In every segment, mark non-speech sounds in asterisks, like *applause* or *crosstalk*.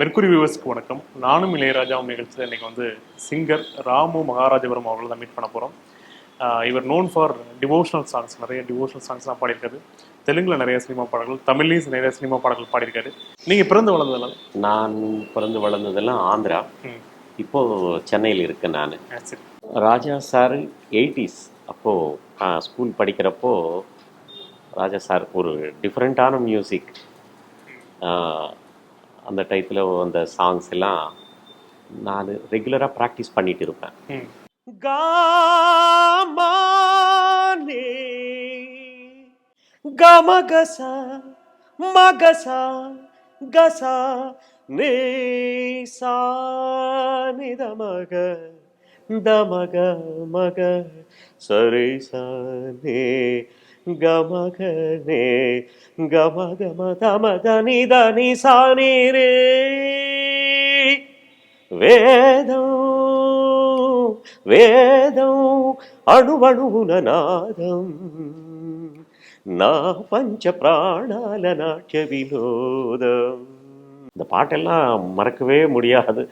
Mercury வியூவர்ஸ்க்கு வணக்கம். நானும் இளையராஜாவும் நிகழ்ச்சியில் இன்னைக்கு வந்து சிங்கர் ராமு மகாராஜபுரம் அவர்களை தான் மீட் பண்ண போகிறோம் இவர் நோன் ஃபார் டிவோஷனல் சாங்ஸ் நிறைய டிவோஷனல் சாங்ஸ்லாம் பாடியிருக்காரு. தெலுங்குல நிறைய சினிமா பாடல்கள் தமிழ்லையும் நிறைய சினிமா பாடல்கள் பாடியிருக்காரு. நீங்கள் பிறந்து வளர்ந்ததெல்லாம்? நான் பிறந்து வளர்ந்ததெல்லாம் ஆந்திரா. ம். இப்போ சென்னையில் இருக்கேன் நான். Raja sir eighties. அப்போது ஸ்கூல் படிக்கிறப்போ ராஜா சார் ஒரு டிஃப்ரெண்ட்டான மியூசிக் அந்த டயத்தில் அந்த சாங்ஸ் எல்லாம் நான் ரெகுலராக ப்ராக்டிஸ் பண்ணிட்டு இருப்பேன். ம். காமானே கமகச மகச கச நே சா நிதமக தமக மக சரி சனே கமகனே கமகம தமதனி தனி சானீரே வேதம் வேதம் అణువణువున నాదం నా పంచ ప్రాణాల నాట్య இந்த பாட்டெல்லாம் மறக்கவே முடியாது.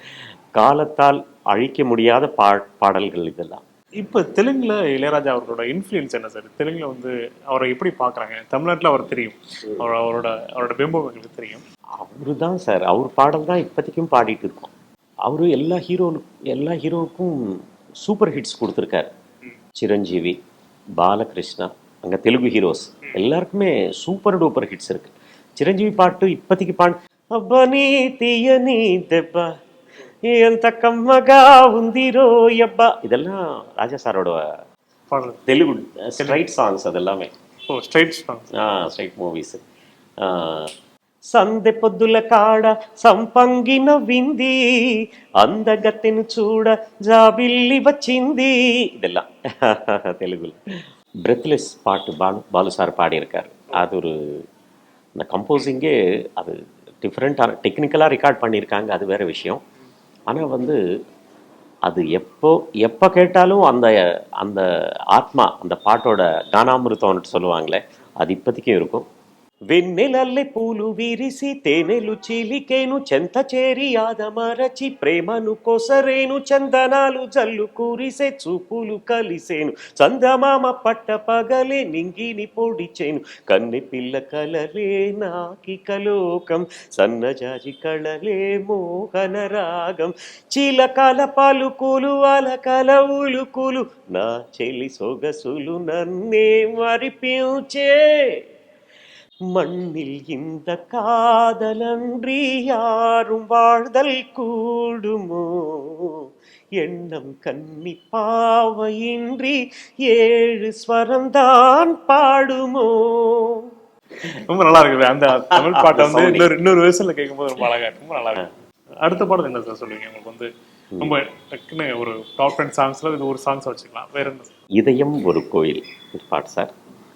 காலத்தால் அழிக்க முடியாத பா பாடல்கள் இதெல்லாம். இப்போ தெலுங்குல இளையராஜா அவர்களோட இன்ஃப்ளூயன்ஸ் என்ன சார் தெலுங்குல வந்து அவரை எப்படி பார்க்குறாங்க தமிழ்நாட்டில் அவர் தெரியும். அவர் அவரோட அவரோட பிம்பம் எங்களுக்கு தெரியும். அவரு தான் சார் அவர் பாடல் தான் இப்போதைக்கும் பாடிட்டு இருக்கோம். அவரு எல்லா ஹீரோவுக்கு எல்லா ஹீரோவுக்கும் சூப்பர் ஹிட்ஸ் கொடுத்துருக்காரு. சிரஞ்சீவி பாலகிருஷ்ணா அங்கே தெலுங்கு ஹீரோஸ் எல்லாருக்குமே சூப்பர் டூப்பர் ஹிட்ஸ் இருக்கு. சிரஞ்சீவி பாட்டு இப்போதைக்கு பாடு அப்பா நீ தீய நீ தெப்பா ఎంత కమ్మగా ఉంది రోయబ్బా இதெல்லாம் ராஜா சாரோட பாடல் தெலுங்கு ஸ்ட்ரைட் சாங்ஸ் அதெல்லாமே oh straight songs straight movies సందె పొద్దుల కాడ సంపంగిన వింది అందగత్తెను చూడ జాబిల్లి వచ్చింది இதெல்லாம் *laughs* தெலுங்குல பிரெத்லெஸ் பாட்டு பாலு பாலு சார் பாடியிருக்காரு அது ஒரு இந்த கம்போசிங்கே அது டிஃப்ரெண்ட்டான டெக்னிக்கலாக ரெக்கார்ட் பண்ணியிருக்காங்க அது வேற விஷயம் ஆனால் வந்து அது எப்போ எப்போ கேட்டாலும் அந்த அந்த ஆத்மா அந்த பாட்டோட கானாமிருத்தம்னு சொல்லுவாங்களே அது இப்போதைக்கும் இருக்கும். వెన్నెలల్లె పూలు విరిసి తేనెలు చీలికేను చెంత చేరి ఆదమరచి ప్రేమను కొసరేను చందనాలు జల్లు కూరిసే చూపులు కలిసేను. చందమామ పట్ట పగలే నింగిని పొడిచేను. కన్నె పిల్ల కలలే నాకిక లోకం సన్నజాజి కళలే మోహన రాగం. చిలకల పాలుకులు అలకల ఉలుకులు నా చెలి సొగసులు నన్నే మరిపించే மண்ணில் இந்த காதலன்றி யாரும் வாழ்தல் கூடுமோ? எண்ணம் கன்னி பாவையின்றி ஏழு ஸ்வரம்தான் பாடுமோ? ரொம்ப நல்லா இருக்குது. அந்த தமிழ் *laughs* பாட்டை வந்து. இன்னொரு இன்னொரு வயசுல கேட்கும்போது ரொம்ப அழகா ரொம்ப நல்லா இருக்கு. அடுத்த பாடல் என்ன சார் சொல்லுவீங்க? உங்களுக்கு வந்து ரொம்ப டக்குன்னு ஒரு டாப் டென் சாங்ஸ்ல இது ஒரு சாங்ஸ் வச்சுக்கலாம். வேற என்ன இதயம் ஒரு கோயில். பாட்டு சார்.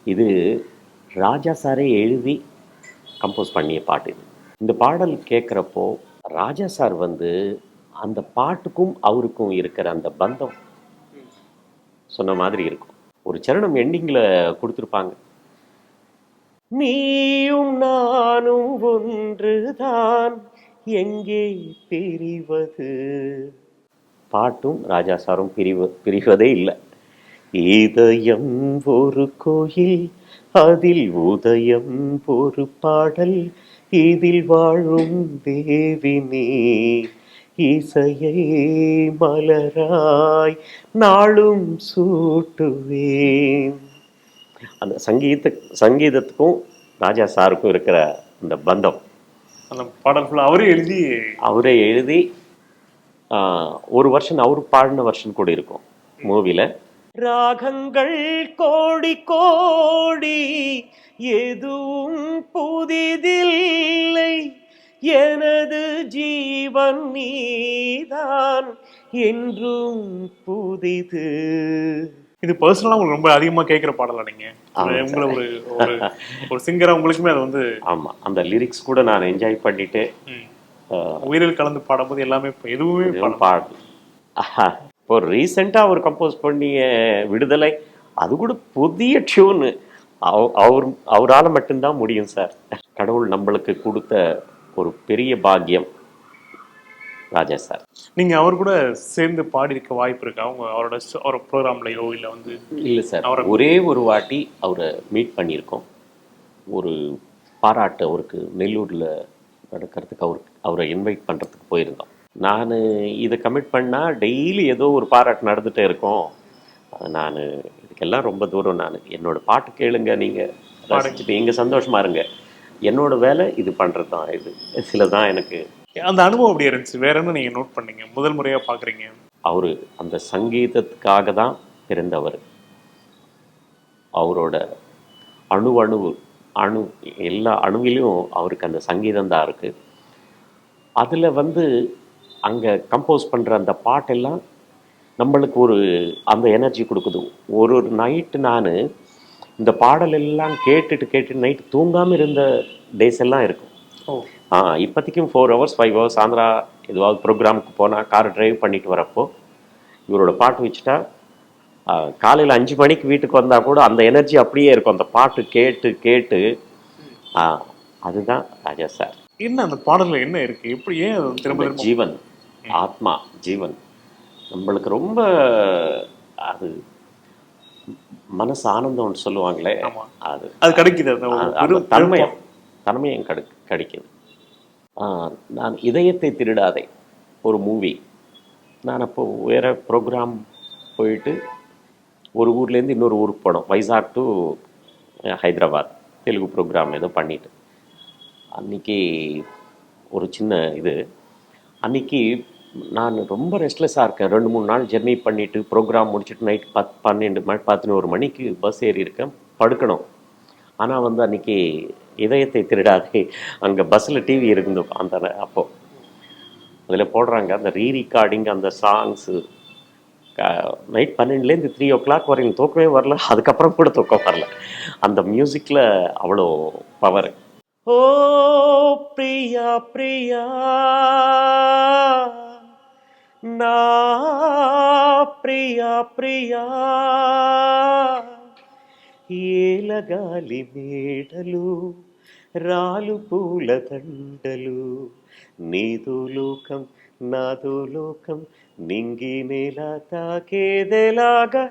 இது ராஜா சாரே எழுதி கம்போஸ் பண்ணிய பாட்டு இது. இந்த பாடல் கேட்குறப்போ ராஜா சார் வந்து அந்த பாட்டுக்கும் அவருக்கும் இருக்கிற அந்த பந்தம் சொன்ன மாதிரி இருக்கும். ஒரு சரணம் எண்டிங்கில் கொடுத்துருப்பாங்க. நீயும் நானும் ஒன்றுதான் எங்கே பிரிவது? பாட்டும் ராஜா சாரும் பிரிவு பிரிவதே இல்லை. இதயம் ஒரு கோயில் அதில் உதயம் ஒரு பாடல் இதில் வாழும் தேவி நீ இசையை மலராய் நாளும் சூட்டுவேன். அந்த சங்கீத சங்கீதத்துக்கும் ராஜா சாருக்கும் இருக்கிற அந்த பந்தம். அந்த பாடல் ஃபுல்லாக அவரே எழுதி அவரே எழுதி ஆஹ், ஒரு வருஷன் அவர் பாடின வருஷன் கூட இருக்கும் மூவில. ராகங்கள் கோடி கோடி எதுவும் புதிதில்லை. எனது ஜீவன் நீதான் என்றும் புதிது. இது பர்சனலாக உங்களுக்கு ரொம்ப அதிகமாக கேட்குற பாடலா நீங்க? உங்களை ஒரு ஒரு சிங்கரா உங்களுக்குமே அது வந்து ஆமா அந்த லிரிக்ஸ் கூட நான் என்ஜாய் பண்ணிட்டு உயிரில் கலந்து பாடும்போது எல்லாமே இப்ப எதுவுமே பாடு. இப்போ ரீசெண்டாக அவர் கம்போஸ் பண்ணிய விடுதலை அது கூட புதிய டியூனு அவர் அவரால் மட்டும்தான் முடியும் சார் கடவுள் நம்மளுக்கு கொடுத்த ஒரு பெரிய பாக்கியம். ராஜா சார் நீங்க அவர் கூட சேர்ந்து பாடி இருக்க வாய்ப்பு இருக்கா? அவங்க அவரோட ஷோ- அவர் ப்ரோக்ராம்லயோ இல்ல வந்து இல்லை சார் அவரை- ஒரே ஒரு வாட்டி அவரை மீட் பண்ணியிருக்கோம். ஒரு பாராட்டு அவருக்கு நெல்லூரில் நடக்கிறதுக்கு அவருக்கு அவரை இன்வைட் பண்ணுறதுக்கு போயிருந்தோம். நான் இதை கமிட் பண்ணால் டெய்லி ஏதோ ஒரு பாராட்டு நடந்துகிட்டே இருக்கும். நான் இதுக்கெல்லாம் ரொம்ப தூரம் நான். என்னோட பாட்டு கேளுங்க நீங்கள் ரசிச்சுட்டு நீங்கள் சந்தோஷமா இருங்க. என்னோட வேலை இது பண்ணுறது தான் இது இதில் தான் எனக்கு. அந்த அனுபவம் எப்படி இருந்துச்சு? வேற என்ன நீங்க நோட் பண்ணீங்க? முதல் முறையா பாக்குறீங்க. அவர் அந்த சங்கீதத்துக்காக தான் பிறந்தவர். அவரோட அணு அணுவு அணு எல்லா அணுவிலும் அவருக்கு அந்த சங்கீதம் தான் இருக்குது அதில் வந்து அங்கே கம்போஸ் பண்ணுற அந்த பாட்டெல்லாம் நம்மளுக்கு ஒரு அந்த எனர்ஜி கொடுக்குது. ஒரு ஒரு நைட்டு நான் இந்த பாடல் எல்லாம் கேட்டுட்டு கேட்டு நைட்டு தூங்காமல் இருந்த டேஸ் எல்லாம் இருக்கும். ஆ இப்போதைக்கும் four hours five hours Andhra எதுவாவது ப்ரோக்ராமுக்கு போனால் கார் டிரைவ் பண்ணிட்டு வரப்போ இவரோட பாட்டு வச்சுட்டா காலையில் அஞ்சு மணிக்கு வீட்டுக்கு வந்தால் கூட அந்த எனர்ஜி அப்படியே இருக்கும். அந்த பாட்டு கேட்டு கேட்டு அதுதான் ராஜா சார். என்ன அந்த பாடல்ல என்ன இருக்கு? எப்படி ஏன் திரும்ப ஜீவன். ஆத்மா ஜீவன். நம்மளுக்கு ரொம்ப அது மனசு ஆனந்தம்னு சொல்லுவாங்களே. அது. அது கிடைக்குது தன்மயம் தன்மயம் கிடை கிடைக்குது. நான் இதயத்தை திருடாதே ஒரு மூவி. நான் அப்போ வேற ப்ரோக்ராம் போயிட்டு ஒரு ஊர்லேருந்து இன்னொரு ஊருக்கு போனோம். வைசாக் டு ஹைதராபாத். தெலுங்கு ப்ரோக்ராம் ஏதோ பண்ணிட்டு. அன்னைக்கு ஒரு சின்ன இது அன்னைக்கு நான் ரொம்ப ரெஸ்ட்லெஸ்ஸாக இருக்கேன். ரெண்டு மூணு நாள் ஜெர்னி பண்ணிவிட்டு ப்ரோக்ராம் முடிச்சுட்டு நைட் பத் பன்னெண்டு மணி பதினோரு மணிக்கு பஸ் ஏறி இருக்கேன். படுக்கணும். ஆனால் வந்து அன்றைக்கி இதயத்தை திருடாதே அங்கே பஸ்ஸில் டிவி இருந்து அந்த அப்போது அப்போ. அதில் போடுறாங்க அந்த ரீ ரெக்கார்டிங் அந்த சாங்ஸு நைட் பன்னெண்டுலேருந்து த்ரீ ஓ கிளாக் வரைக்கும் தூக்கமே வரல அதுக்கப்புறம் கூட தூக்கம் வரல. அந்த மியூசிக்கில் அவ்வளோ பவர் ఓ ప్రియా ప్రియా నా ప్రియా ప్రియా ఏలగాలి మేడలు రాలు పూల దండలు నీదో లోకం నాదో లోకం నింగి నేల తాకేదెలాగా.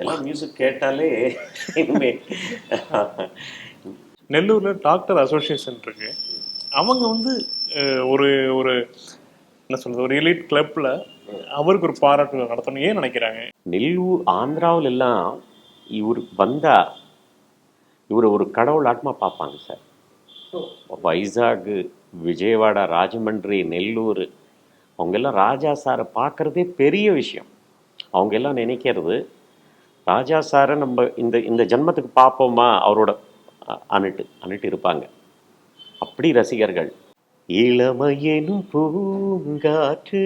ఎలా మ్యూజిక్ కేటాలే? *laughs* நெல்லூர்ல டாக்டர் அசோசியேஷன் இருக்கு. அவங்க வந்து ஒரு ஒரு என்ன சொல்றது ஒரு எலிட் கிளப்ல அவருக்கு ஒரு பாராட்டு நடத்தணும் ஏன் நினைக்கிறாங்க? நெல்லூர் ஆந்திராவில் எல்லாம் இவர் வந்தா இவர் ஒரு கடவுள் ஆத்மா பார்ப்பாங்க சார். வைசாக் விஜயவாடா ராஜமன்றி நெல்லூர் அவங்க எல்லாம் ராஜா சாரை பார்க்கறதே பெரிய விஷயம். அவங்க எல்லாம் நினைக்கிறது ராஜா சாரை நம்ம இந்த இந்த ஜென்மத்துக்கு பார்ப்போமா? அவரோட அனுட்டு அனுட்டு இருப்பாங்க. அப்படி ரசிகர்கள் இளமையெனும் பூங்காற்று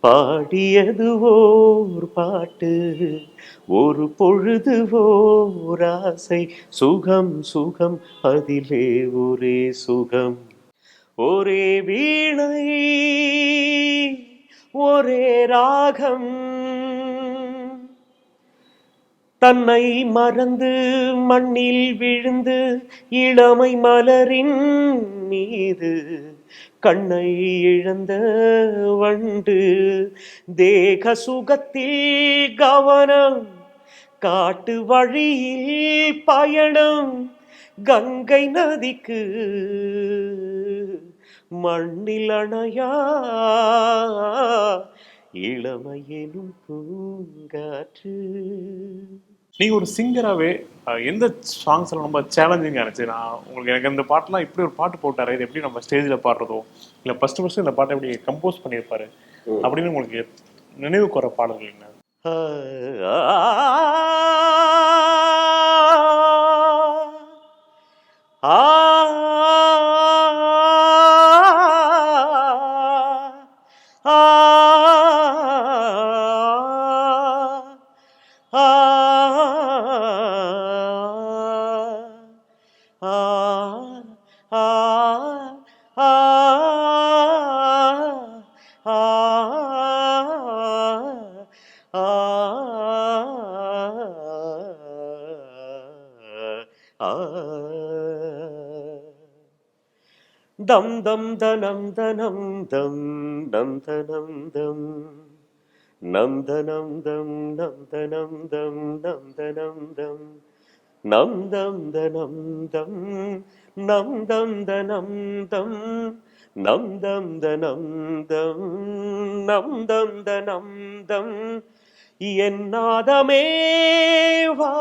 பாடியது ஓர் பாட்டு ஒரு பொழுது ஓர் ஆசை சுகம் சுகம் அதிலே ஒரே சுகம். ஒரே வீணை ஒரே ராகம் தன்னை மறந்து மண்ணில் விழுந்து இளமை மலரின் மீது கண்ணை இழந்த வண்டு தேக சுகத்தில் கவனம் காட்டு வழியில் பயணம் கங்கை நதிக்கு மண்ணில் அணையா? இளமையெனும் பூங்காற்று. நீங்கள் ஒரு சிங்கராகவே எந்த சாங்ஸ் ரொம்ப சேலஞ்சிங்காக இருந்துச்சு நான் உங்களுக்கு எனக்கு இந்த பாட்டெலாம் இப்படி ஒரு பாட்டு போட்டார் இது எப்படி நம்ம ஸ்டேஜில் பாடுறதோ இல்லை ஃபஸ்ட்டு ஃபஸ்ட்டு இந்த பாட்டை எப்படி கம்போஸ் பண்ணியிருப்பாரு அப்படின்னு உங்களுக்கு நினைவு கூற பாடல்கள் என்ன ஆ தம் தம் தனம் தனம் தம் நம் தனம் தம். நம் தனம் தம் நம் தனம் தம் நம் தனம் தம். நம் தம் தனம் தம். நம் தம் தனம் தம். நம் தம் தனம் தம். நம் தம் தனம் தம். என் நாதமே வா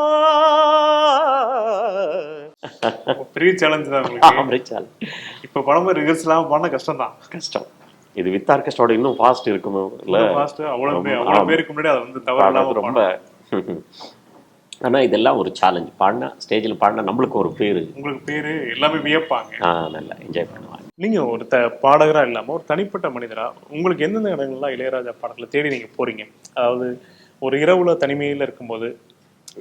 பெரிய சேலஞ்ச் தான் உங்களுக்கு. *laughs* இப்ப படம் ரிஹர்சலாம் பண்ண கஷ்டம் தான் கஷ்டம். இது வித் ஆர்கெஸ்ட்ரோட இன்னும் ஃபாஸ்ட் இருக்கணும் இல்ல ஃபாஸ்ட் அவ்வளவு. அவ்வளவு பேருக்கு முன்னாடி அதை வந்து தவறு ரொம்ப *laughs* ஆனா இதெல்லாம் ஒரு சேலஞ்ச் பாடினா ஸ்டேஜில் பாடினா நம்மளுக்கு ஒரு பேரு. உங்களுக்கு பேரு எல்லாமே வியப்பாங்க. ஆ, நல்லா என்ஜாய் பண்ணுவாங்க. நீங்க ஒரு த பாடகரா இல்லாம ஒரு தனிப்பட்ட மனிதரா உங்களுக்கு எந்தெந்த இடங்கள்லாம் இளையராஜா பாடல்களை தேடி நீங்க போறீங்க? அதாவது ஒரு இரவுல தனிமையில இருக்கும்போது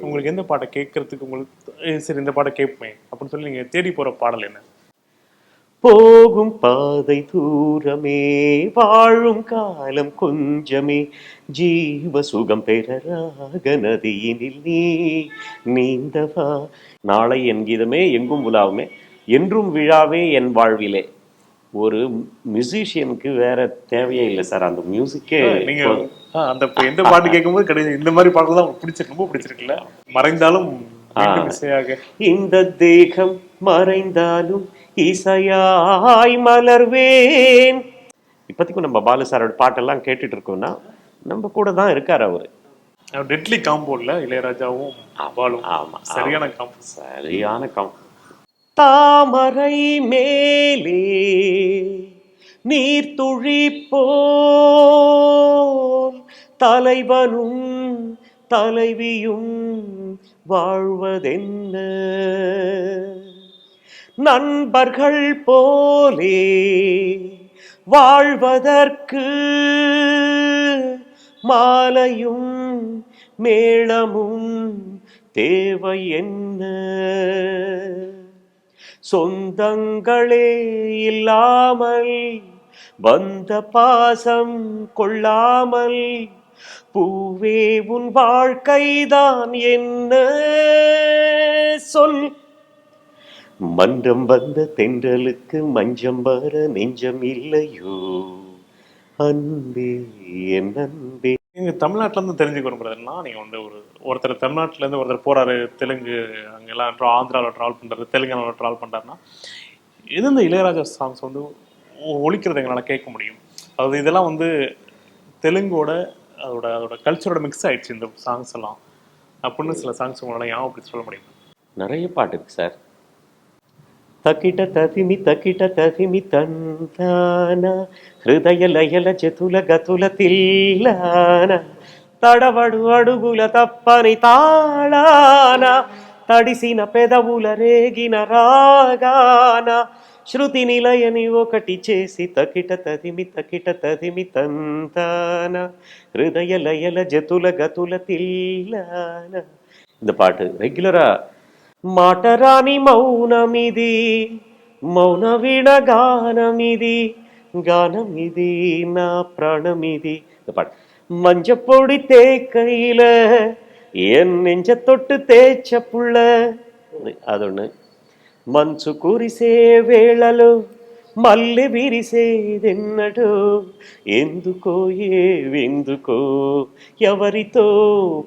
உங்களுக்கு எந்த பாட்டை கேட்கறதுக்கு உங்களுக்கு சரி இந்த பாட்டை கேட்பேன் அப்படின்னு சொல்லி நீங்க தேடி போற பாடல் என்ன? போகும் பாதை தூரமே வாழும் காலம் கொஞ்சமே ஜீவ சுகம் பெற ராக நதியினில் நீ நீந்தவா? நாளை என் கீதமே எங்கும் உலாவுமே என்றும் விழாவே என் வாழ்விலே ஒரு மியூசிஷியனுக்கு வேற தேவையே இல்லை சார் அந்த மியூசிக்கே நீங்க அந்த எந்த பாட்டு கேட்கும்போது கிடையாது இந்த மாதிரி பாடல் தான் பிடிச்சிருக்கு ரொம்ப பிடிச்சிருக்குல்ல? மறைந்தாலும் இந்த தேகம் மறைந்தாலும் இசையாய் மலர்வேன். இப்போதைக்கும் நம்ம பாலு சாரோட பாட்டெல்லாம் கேட்டுட்டு இருக்கோம்னா நம்ம கூட தான் இருக்கார் அவரு. டெட்லி காம்போல இளையராஜாவும் பாலும் ஆமா சரியான காம்போ சரியான கம் தாமரை மேலே நீர் போல் தலைவனும் தலைவியும் வாழ்வதென்ன? நண்பர்கள் போலே வாழ்வதற்கு மாலையும் மேளமும் தேவை என்ன? சொந்தங்களே இல்லாமல் வந்த பாசம் கொள்ளாமல் பூவே உன் வாழ்க்கைதான் என்ன சொல். மன்றம் வந்த தென்றலுக்கு மஞ்சம் வர நெஞ்சம் இல்லையோ? அன்பே என் அன்பே. நீங்கள் தமிழ்நாட்டிலேருந்து தெரிஞ்சுக்க விரும்புறதுன்னா வந்து ஒரு ஒருத்தர் தமிழ்நாட்டிலேருந்து ஒருத்தர் போகிறாரு தெலுங்கு அங்கெல்லாம் tra- ஆந்திராவில் ட்ராவல் பண்ணுறது தெலுங்கானாவில் ட்ராவல் பண்றாருன்னா எந்தெந்த இளையராஜா சாங்ஸ் வந்து ஒழிக்கிறது எங்களால் கேட்க முடியும். அது இதெல்லாம் வந்து தெலுங்கோட அதோட அதோட கல்ச்சரோட மிக்ஸ் ஆகிடுச்சு இந்த சாங்ஸ் எல்லாம். அப்படின்னு சில சாங்ஸ் உங்களால் ஞாபகப்படுத்தி சொல்ல முடியும்? நிறைய பாட்டு இருக்கு சார் తకిట తతిమి తకిట తతిమి తంతాన హృదయ లయల చతుల గతుల తిల్లాన తడవడు అడుగుల తప్పని తాళాన తడిసిన పెదవుల రేగిన రాగాన శృతి నిలయని ఒకటి చేసి తకిట తదిమి తకిట తదిమి తంతాన హృదయ లయల జతుల గతుల తిల్లాన இந்த பாட்டு ரெகுலரா మాటరాని మౌనమిది మౌన వీణ గానమిది గానమిది నా ప్రాణమిది இந்த பாட்டு மஞ்சப்பொடி தேக்கையில என் நெஞ்ச தொட்டு தேய்ச்ச புள்ள அது ஒண்ணு మంచు కురిసే వేళలో మల్లె విరిసేదెన్నడో ఎందుకో ఏవెందుకో ఎవరితో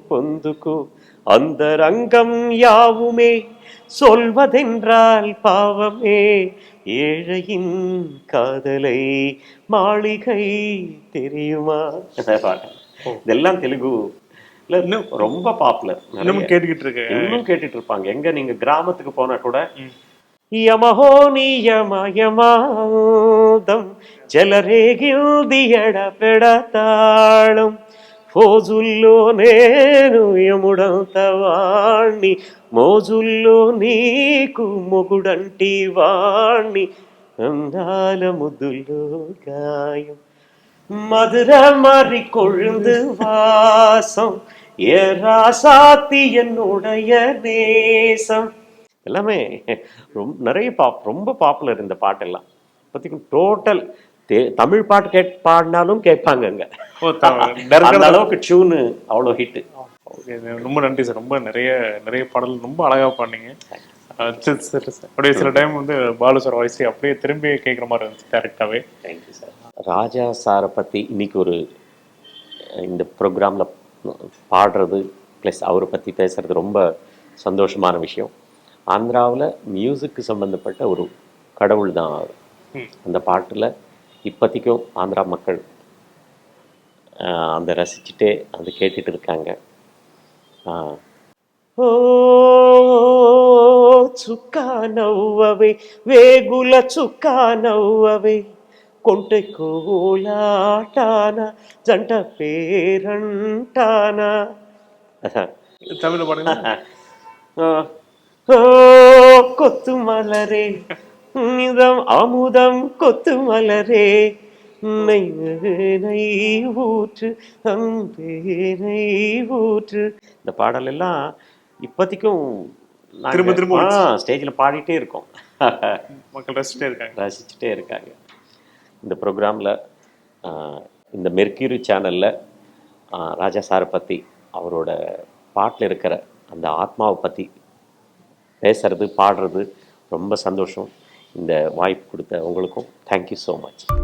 పొందుకో அந்த ரங்கம் யாவுமே சொல்வதென்றால் பாவமே. ஏழையின் காதலை மாளிகை தெரியுமா? இதெல்லாம் தெலுங்கு. இன்னும் ரொம்ப பாப்புலர் இன்னும் கேட்டுக்கிட்டு இருக்கு இன்னும் கேட்டுட்டு இருப்பாங்க. எங்க நீங்க கிராமத்துக்கு போனா கூட യമഹോ നിയമയമാദം ജലരേഖിൽ ദിയടപെടത്താളും ఫోజుల్లో నేను యముడంత వాణ్ణి మోజుల్లో నీకు మొగుడంటి వాణ్ణి అందాల ముద్దుల్లో గాయం மதுர மாறி கொழுந்து வாசம் ஏ ராசாத்தி என்னுடைய நேசம் எல்லாமே ரொம்ப நிறைய பாப் ரொம்ப பாப்புலர் இந்த பாட்டெல்லாம் பத்திக்கும் டோட்டல் தமிழ் பாட்டு கேட் பாடினாலும் கேட்பாங்க அங்க அந்த அளவுக்கு டியூனு அவ்வளோ ஹிட் ஓகே ரொம்ப நன்றி சார். ரொம்ப நிறைய நிறைய பாடல் ரொம்ப அழகா பாடினீங்க. அப்படியே சில டைம் வந்து பாலு சார் வாய்ஸ் அப்படியே திரும்பி கேட்குற மாதிரி இருந்துச்சு டேரெக்டாகவே தேங்க்யூ சார் ராஜா சாரை பற்றி இன்னைக்கு ஒரு இந்த ப்ரோக்ராமில் பாடுறது ப்ளஸ் அவரை பற்றி பேசுறது ரொம்ப சந்தோஷமான விஷயம். ஆந்திராவில் மியூசிக்கு சம்மந்தப்பட்ட ஒரு கடவுள் தான் அவர். அந்த பாட்டில் இப்போதைக்கும் ஆந்திரா மக்கள் ஆஹ், அந்த ரசிச்சுட்டே அதை கேட்டுட்டு இருக்காங்க ஆஹ். ఓ చుక్క నవ్వవే వేగుల చుక్క నవ్వవే కొంటె కోలాటాన జంట పేరంటాన தமிழ் பாடுங்க ఓ కొత్తు మలరే నిదం அமுதம் கொத்து மலரே ஊற்று நெய் ஊற்று இந்த பாடல் எல்லாம் இப்போதைக்கும் திரும்ப திரும்ப ஸ்டேஜில் பாடிட்டே இருக்கோம். மக்கள் ரசிச்சுட்டே இருக்காங்க. ரசிச்சுட்டே இருக்காங்க. இந்த ப்ரோக்ராமில் இந்த மெர்க்யூரி சேனலில் ராஜா சாரை பற்றி அவரோட பாட்டில் இருக்கிற அந்த ஆத்மாவை பற்றி பேசுறது பாடுறது ரொம்ப சந்தோஷம். இந்த வாய்ப்பு கொடுத்த உங்களுக்கும் தேங்க்யூ ஸோ மச்